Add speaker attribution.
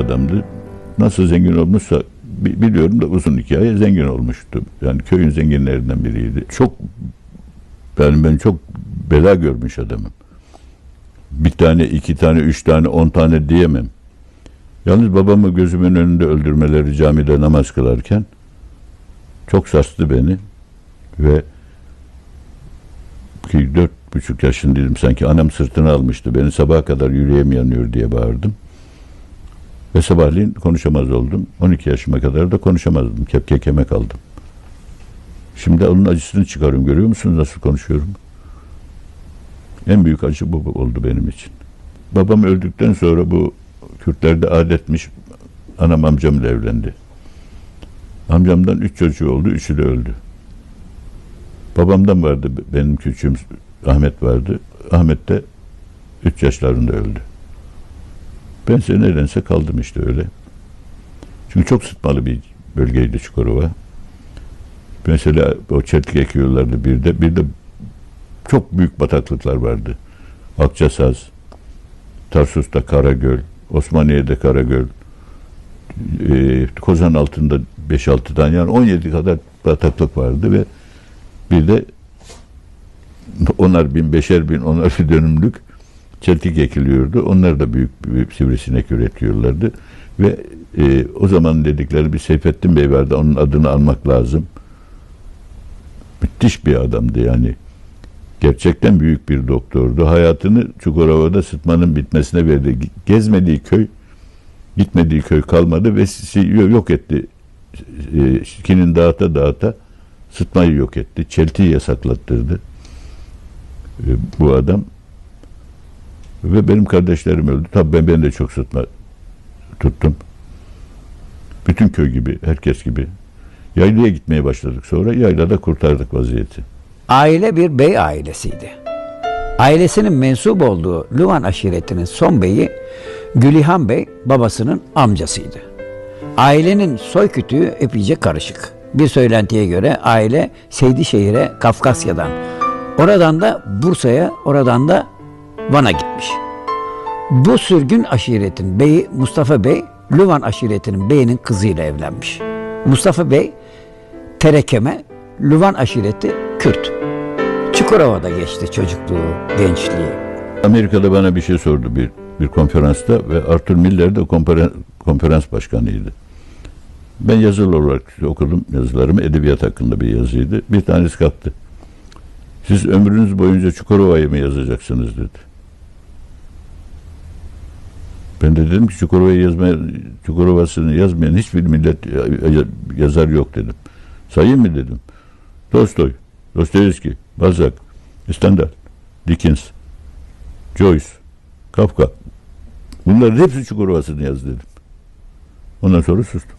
Speaker 1: adamdı. Nasıl zengin olmuşsa bi- biliyorum da uzun hikaye zengin olmuştu. Yani köyün zenginlerinden biriydi. Çok yani ben çok bela görmüş adamım. Bir tane, iki tane, üç tane, on tane diyemem. Yalnız babamı gözümün önünde öldürmeleri camide namaz kılarken çok sarstı beni ve ki dört buçuk yaşındaydım sanki anam sırtına almıştı beni sabaha kadar yüreğim yanıyor diye bağırdım. Ve sabahleyin konuşamaz oldum. 12 yaşıma kadar da konuşamazdım. Kepke keme kaldım. Şimdi onun acısını çıkarıyorum. Görüyor musunuz nasıl konuşuyorum? En büyük acı bu oldu benim için. Babam öldükten sonra bu Kürtlerde adetmiş anam amcamla evlendi. Amcamdan üç çocuğu oldu, üçü de öldü. Babamdan vardı benim küçüğüm Ahmet vardı. Ahmet de üç yaşlarında öldü. Ben ise nedense kaldım işte öyle. Çünkü çok sıtmalı bir bölgeydi Çukurova. Mesela o çeltik ekiyorlardı bir de. Bir de çok büyük bataklıklar vardı. Akçasaz, Tarsus'ta Karagöl, Osmaniye'de Karagöl, e, Kozan altında 5-6 tane yani 17 kadar bataklık vardı ve bir de onar bin, beşer bin, onar bin dönümlük çeltik ekiliyordu. Onlar da büyük bir sivrisinek üretiyorlardı. Ve e, o zaman dedikleri bir Seyfettin Bey vardı. Onun adını almak lazım. Müthiş bir adamdı yani. Gerçekten büyük bir doktordu. Hayatını Çukurova'da sıtmanın bitmesine verdi. Gezmediği köy, gitmediği köy kalmadı ve yok etti. E, Kinin dağıta dağıta sıtmayı yok etti. Çeltiği yasaklattırdı. E, bu adam ve benim kardeşlerim öldü. Tabii ben, ben de çok sıtma tuttum. Bütün köy gibi, herkes gibi. Yaylaya gitmeye başladık sonra. Yaylada kurtardık vaziyeti.
Speaker 2: Aile bir bey ailesiydi. Ailesinin mensup olduğu Luvan aşiretinin son beyi Gülihan Bey babasının amcasıydı. Ailenin soy kütüğü epeyce karışık. Bir söylentiye göre aile Seydişehir'e Kafkasya'dan, oradan da Bursa'ya, oradan da Van'a gitmiş. Bu sürgün aşiretin beyi Mustafa Bey, Luvan aşiretinin beyinin kızıyla evlenmiş. Mustafa Bey, Terekeme, Luvan aşireti Kürt. Çukurova'da geçti çocukluğu, gençliği.
Speaker 1: Amerika'da bana bir şey sordu bir bir konferansta ve Arthur Miller de konferans başkanıydı. Ben yazılı olarak okudum yazılarımı. Edebiyat hakkında bir yazıydı. Bir tanesi kalktı. Siz ömrünüz boyunca Çukurova'yı mı yazacaksınız dedi. Ben de dedim ki Çukurova'yı yazmaya, Çukurova'sını yazmayan hiçbir millet ya- ya- yazar yok dedim. Sayayım mı dedim. Tolstoy, Dostoyevski, Balzac, Stendhal, Dickens, Joyce, Kafka. Bunların hepsi Çukurova'sını yaz dedim. Ondan sonra sustum.